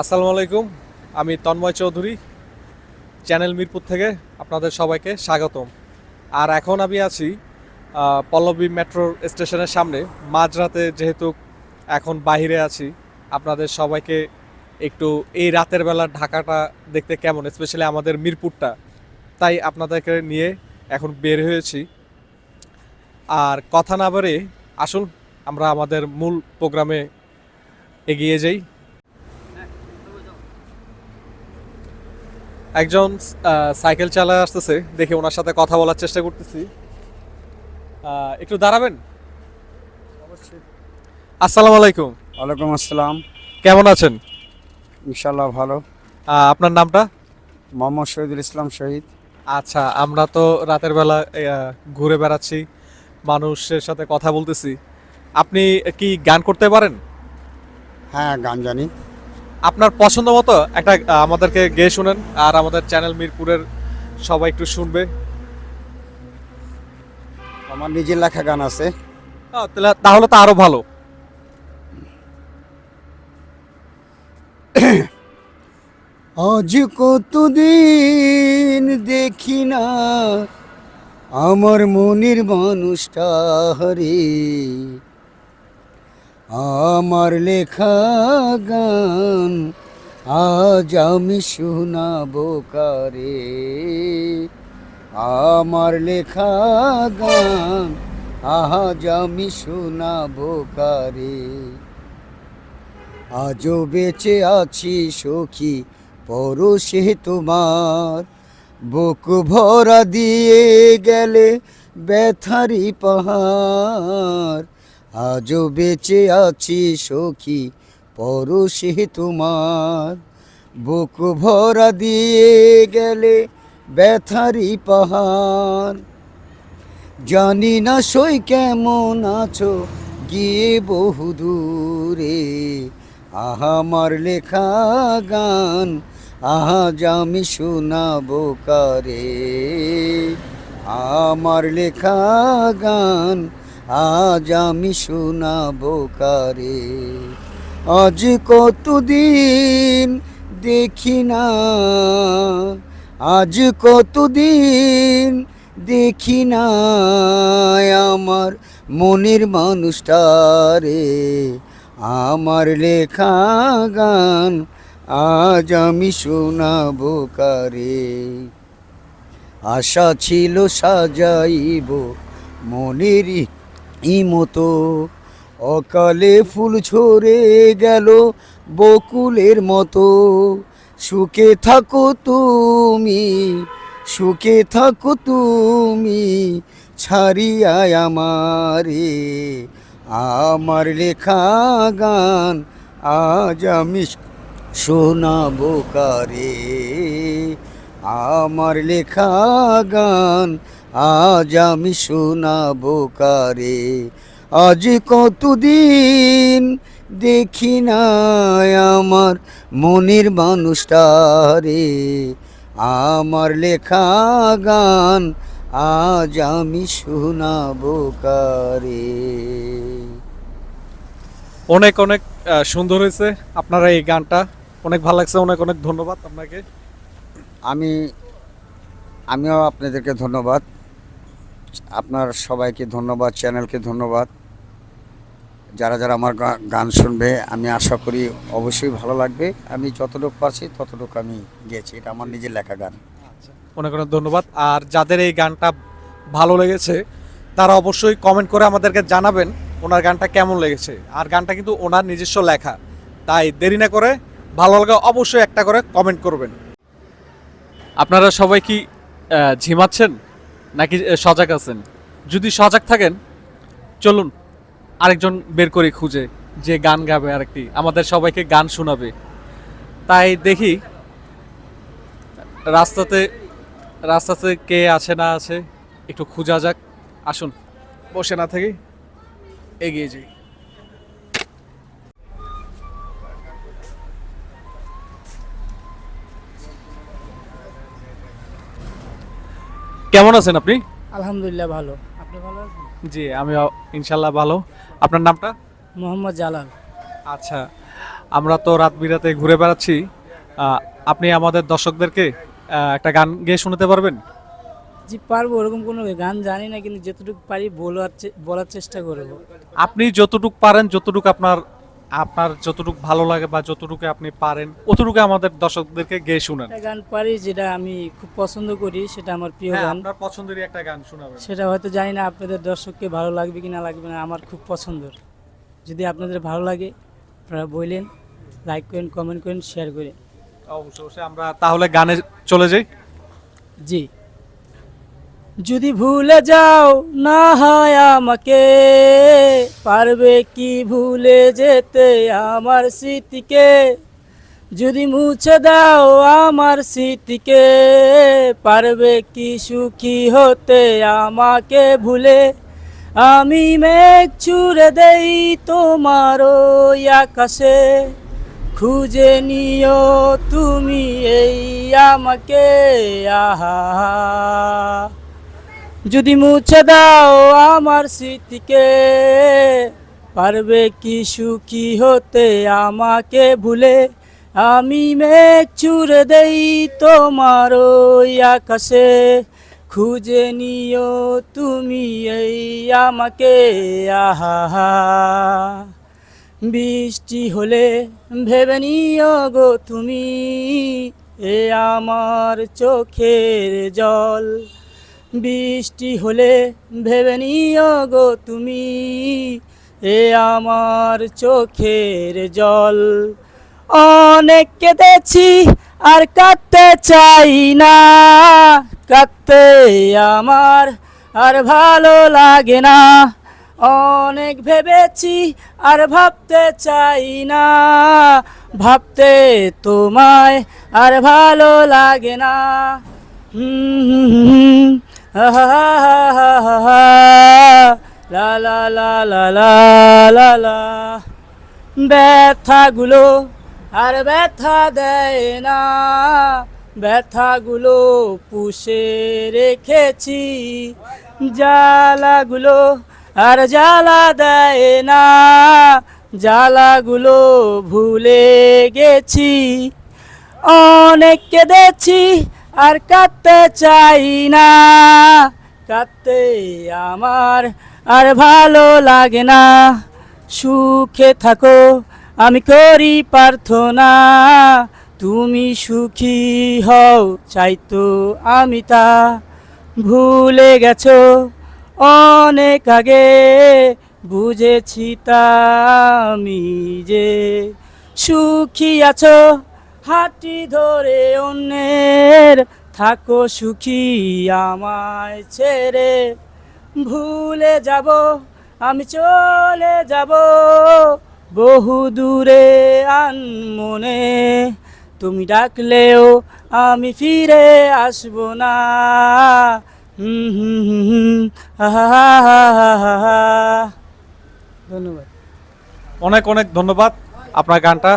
আসসালামু আলাইকুম, আমি তন্ময় চৌধুরী, চ্যানেল মিরপুর থেকে আপনাদের সবাইকে স্বাগতম। আর এখন আমি আছি পল্লবী মেট্রো স্টেশনের সামনে। মাঝরাতে যেহেতু এখন বাইরে আছি, আপনাদের সবাইকে একটু এই রাতের বেলা ঢাকাটা দেখতে কেমন স্পেশালি আমাদের মিরপুরটা। তাই আপনাদেরকে নিয়ে এখন বের হয়েছি। আর কথা না বাড়ে আসুন, আমরা আমাদের মূল প্রোগ্রামে এগিয়ে যাই। একজন সাইকেল চালায় আসতেছে দেখে ওনার সাথে কথা বলার চেষ্টা করতেছি। একটু দাঁড়াবেন? আসসালামু আলাইকুম। ওয়ালাইকুম আসসালাম। কেমন আছেন? ইনশাল্লাহ ভালো। আপনার নামটা? মোহাম্মদ শহীদুল ইসলাম শহীদ। আচ্ছা আমরা তো রাতের বেলা ঘুরে বেড়াচ্ছি মানুষের সাথে কথা বলতেছি। আপনি কি গান করতে পারেন? হ্যাঁ গান জানি। আপনার পছন্দ মতো একটা আমাদেরকে গেয়ে শুনেন আর আমাদের চ্যানেল মিরপুরের সবাই একটু শুনবে। আমার নিজের লেখা গান আছে। তাহলে- তাহলে তো আরও ভালো। আজ কতদিন দেখি না আমার মনের মানুষটা হরে। আমার লেখা গান, আজ আমি শোনাবো কারে? আমার লেখা গান, আজ আমি শোনাবো কারে? আজও বেঁচে আছি সখী, পরশে তোমার বুক ভরা দিয়ে গেলে ব্যথারি পাহাড়। আজও বেঁচে আছি সখী পরশে তোমার। বুক ভরা দিয়ে গেলে ব্যথারি পাহাড়। জানি না সই কেমন আছো, গিয়ে বহু দূরে। আমার লেখা গান আজ আমি শোনাবো কারে। আমার লেখা গান আজ আমি শোনাবো কারে। আজ কতদিন দেখি না। আজ কতদিন দেখি না আমার মনের মানুষটারে আমার লেখা গান আজ আমি শোনাবো কারে। আশা ছিল সাজাইব মনের ই মতো অকালে ফুল ঝরে গেল বকুলের মতো। সুখে থাকো তুমি, সুখে থাকো তুমি ছাড়িয়ায় আমারে। আমার লেখা গান আজ আমি শোনাবো কারে? আমার লেখা গান, আজ আমি শোনাবো কারে। আজ কতদিন দেখি না আমার মনের মানুষটারে আমার লেখা গান, আজ আমি শোনাবো কারে। অনেক অনেক সুন্দর হয়েছে আপনারা এই গানটা। অনেক ভালো লাগছে, অনেক অনেক ধন্যবাদ আপনাকে। আমি, আমিও আপনাদেরকে ধন্যবাদ। আপনার সবাইকে ধন্যবাদ, চ্যানেলকে ধন্যবাদ। যারা যারা আমার গান শুনবে, আমি আশা করি অবশ্যই ভালো লাগবে। আমি যতটুকু পারছি ততটুকু আমি গেয়েছি। এটা আমার নিজের লেখা গান। অনেক অনেক ধন্যবাদ। আর যাদের এই গানটা ভালো লেগেছে, তারা অবশ্যই কমেন্ট করে আমাদেরকে জানাবেন ওনার গানটা কেমন লেগেছে। আর গানটা কিন্তু ওনার নিজস্ব লেখা। তাই দেরি না করে ভালো লাগে অবশ্যই একটা করে কমেন্ট করবেন। আপনারা সবাই কি ঝিমাচ্ছেন? নাকি সজাগ আছেন? যদি সজাগ থাকেন, চলুন আরেকজন বের করি খুঁজে, যে গান গাবে আরেকটি। আমাদের সবাইকে গান শোনাবে। তাই দেখি, রাস্তাতে রাস্তাতে কে আছে না আছে, একটু খোঁজা যাক। আসুন। বসে না থাকি, এগিয়ে যাই। কেমন আছেন আপনি? আলহামদুলিল্লাহ ভালো। আপনি ভালো আছেন? জি আমি ইনশাল্লাহ ভালো। আপনার নামটা? মোহাম্মদ জালাল। আচ্ছা আমরা তো রাত বিরাতে ঘুরে বেড়াচ্ছি। আপনি আমাদের দর্শকদেরকে একটা গান গেয়ে শোনাতে পারবেন? জি পারব ওরকম কোনো গান জানি না কিন্তু যতটুকু পারি বলার বলার চেষ্টা করব। আপনি যতটুকু পারেন যতটুকু আপনার আপনার যতটুকু ভালো লাগে বা যতটুকু আপনি পারেন অতটুকু আমাদের দর্শকদেরকে গেয়ে শুনান। একটা গান পারি যেটা আমি খুব পছন্দ করি সেটা আমার প্রিয় হ্যাঁ, গান। আপনার পছন্দেরই একটা গান শোনাবেন। সেটা হয়তো জানি না আপনাদের দর্শককে ভালো লাগবে কি না লাগবে না আমার খুব পছন্দের। যদি আপনাদের ভালো লাগে আপনারা বললেন লাইক করেন কমেন্ট করেন শেয়ার করেন। অবশ্যই অবশ্যই। আমরা তাহলে গানে চলে যাই? জি। যদি ভুলে যাও, না হয় আমাকে। পারবে কি ভুলে যেতে আমার স্মৃতিকে? যদি মুছে দাও আমার স্মৃতিকে, পারবে কি সুখী হতে আমাকে ভুলে? আমি মেঘ ছুড়ে দেই তোমার ওই আকাশে। খুঁজে নিও তুমি এই আমাকে। আহা যদি মুছে দাও আমার স্মৃতিকে, পারবে কি সুখী হতে আমাকে ভুলে? আমি মেঘ ছুড়ে দেই তোমার ওই আকাশে, খুঁজে নিও তুমি এই আমাকে, আহা বৃষ্টি হলে ভেবে নিও গো তুমি, এ আমার চোখের জল। বৃষ্টি হলে ভেবে নিও গো তুমি, এ আমার চোখের জল। অনেক কেঁদেছি আর কাঁদতে চাই না, কাঁদতে আমার আর ভালো লাগে না। অনেক ভেবেছি আর ভাবতে চাই না, ভাবতে তোমায় আর ভালো লাগে না। হুম হুম লা লা লা লা লা লা লা ব্যথাগুলো আর ব্যথা দেয় না। ব্যথাগুলো পুষে রেখেছি। জ্বালাগুলো আর জ্বালা দেয় না। জ্বালাগুলো ভুলে গেছি। অনেক কেঁদেছি আর কাঁদতে চাই না। কাঁদতে আমার আর ভালো লাগে না। সুখে থাকো, আমি করি প্রার্থনা। তুমি সুখী হও চাইতো আমি তা। ভুলে গেছো, অনেক আগে বুঝেছি তা আমি যে সুখী আছো হাঁটি ধরে অন্যের থাকো সুখী আমায় ছেড়ে। ভুলে যাব, আমি চলে যাব, বহু দূরে আন মনে তুমি ডাকলেও আমি ফিরে আসব না। ধন্যবাদ। অনেক অনেক ধন্যবাদ। আপনার গানটা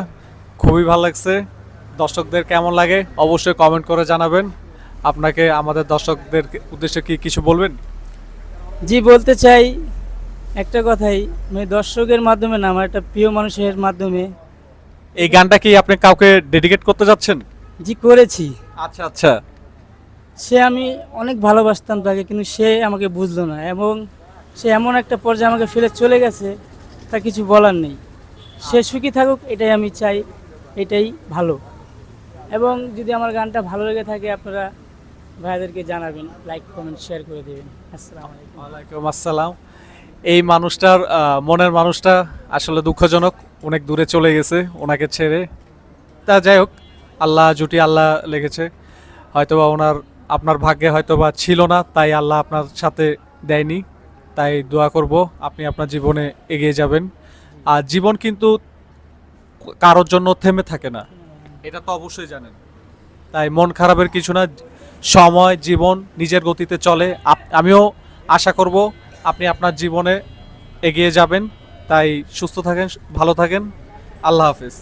খুবই ভালো লাগছে। দর্শকদের কেমন লাগে অবশ্যই কমেন্ট করে জানাবেন। আপনাকে আমাদের দর্শকদের উদ্দেশ্যে কি কিছু বলবেন? জি বলতে চাই একটা কথাই মানে দর্শকের মাধ্যমে না আমার একটা প্রিয় মানুষের মাধ্যমে। এই গানটা কি আপনি কাউকে ডেডিকেট করতে যাচ্ছেন? জি করেছি। আচ্ছা আচ্ছা। সে আমি অনেক ভালোবাসতাম তাকে কিন্তু সে আমাকে বুঝলো না এবং সে এমন একটা পর্যায়ে আমাকে ফেলে চলে গেছে তা কিছু বলার নেই। সে সুখী থাকুক এটাই আমি চাই এটাই ভালো। এবং যদি আমার গানটা ভালো লেগে থাকে, আপনারা ভাইদেরকে জানাবেন লাইক কমেন্ট শেয়ার করে দেবেন। আসসালামু আলাইকুম। ওয়ালাইকুম আসসালাম। এই মানুষটার মনের মানুষটা আসলে দুঃখজনক, অনেক দূরে চলে গেছে ওনাকে ছেড়ে। তা যাই হোক, আল্লাহ জুটি আল্লাহ লেগেছে হয়তোবা ওনার, আপনার ভাগ্যে হয়তোবা ছিল না, তাই আল্লাহ আপনার সাথে দেয়নি। তাই দোয়া করব, আপনি আপনার জীবনে এগিয়ে যাবেন। আর জীবন কিন্তু কারোর জন্য থেমে থাকে না। এটা তো অবশ্যই জানেন। তাই মন খারাপের কিছু না, সময়, জীবন নিজের গতিতে চলে। আমিও আশা করব আপনি আপনার জীবনে এগিয়ে যাবেন। তাই সুস্থ থাকেন, ভালো থাকেন। আল্লাহ হাফিজ।